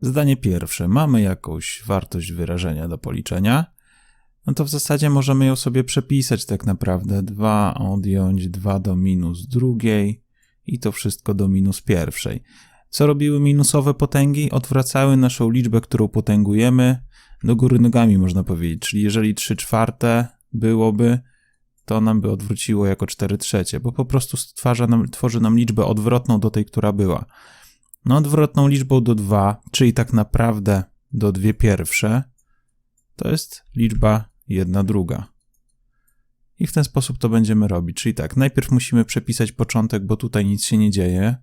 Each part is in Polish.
Zdanie pierwsze. Mamy jakąś wartość wyrażenia do policzenia. No to w zasadzie możemy ją sobie przepisać tak naprawdę. 2 odjąć 2 do minus drugiej i to wszystko do minus pierwszej. Co robiły minusowe potęgi? Odwracały naszą liczbę, którą potęgujemy, do góry nogami, można powiedzieć. Czyli jeżeli 3 czwarte byłoby, to nam by odwróciło jako 4 trzecie, bo po prostu stwarza nam, tworzy nam liczbę odwrotną do tej, która była. No, odwrotną liczbą do 2, czyli tak naprawdę do 2 pierwsze, to jest liczba 1 druga. I w ten sposób to będziemy robić. Czyli tak, najpierw musimy przepisać początek, bo tutaj nic się nie dzieje.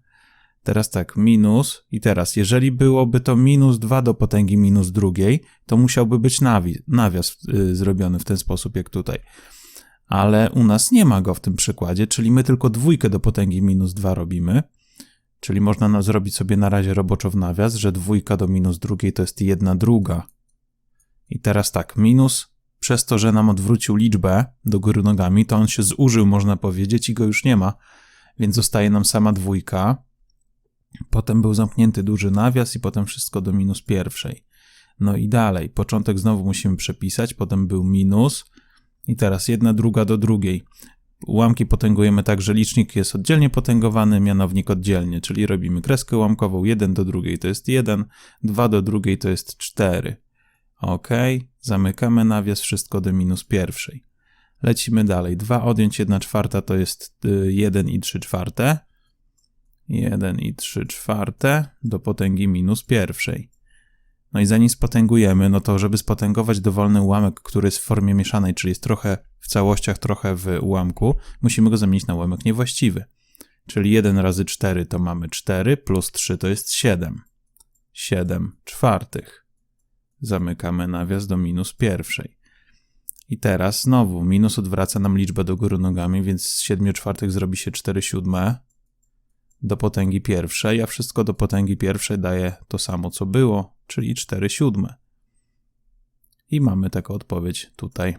Teraz tak, minus i teraz, jeżeli byłoby to minus 2 do potęgi minus drugiej, to musiałby być nawi- nawias y, zrobiony w ten sposób jak tutaj. Ale u nas nie ma go w tym przykładzie, czyli my tylko dwójkę do potęgi minus 2 robimy. Czyli można na- zrobić sobie na razie roboczo w nawias, że dwójka do minus drugiej to jest jedna druga. I teraz tak, minus przez to, że nam odwrócił liczbę do góry nogami, to on się zużył, można powiedzieć, i go już nie ma, więc zostaje nam sama dwójka. Potem był zamknięty duży nawias i potem wszystko do minus pierwszej. No i dalej, początek znowu musimy przepisać, potem był minus i teraz jedna druga do drugiej. Ułamki potęgujemy tak, że licznik jest oddzielnie potęgowany, mianownik oddzielnie, czyli robimy kreskę ułamkową 1 do drugiej to jest 1, 2 do drugiej to jest 4. Ok, zamykamy nawias, wszystko do minus pierwszej. Lecimy dalej. 2 odjąć 1 czwarta to jest 1 i 3 czwarte. 1 i 3 czwarte do potęgi minus pierwszej. No i zanim spotęgujemy, no to żeby spotęgować dowolny ułamek, który jest w formie mieszanej, czyli jest trochę w całościach, trochę w ułamku, musimy go zamienić na ułamek niewłaściwy. Czyli 1 razy 4 to mamy 4, plus 3 to jest 7. 7 czwartych. Zamykamy nawias do minus pierwszej. I teraz znowu minus odwraca nam liczbę do góry nogami, więc z 7 czwartych zrobi się 4 siódme do potęgi pierwszej, a wszystko do potęgi pierwszej daje to samo, co było, czyli 4 siódme. I mamy taką odpowiedź tutaj.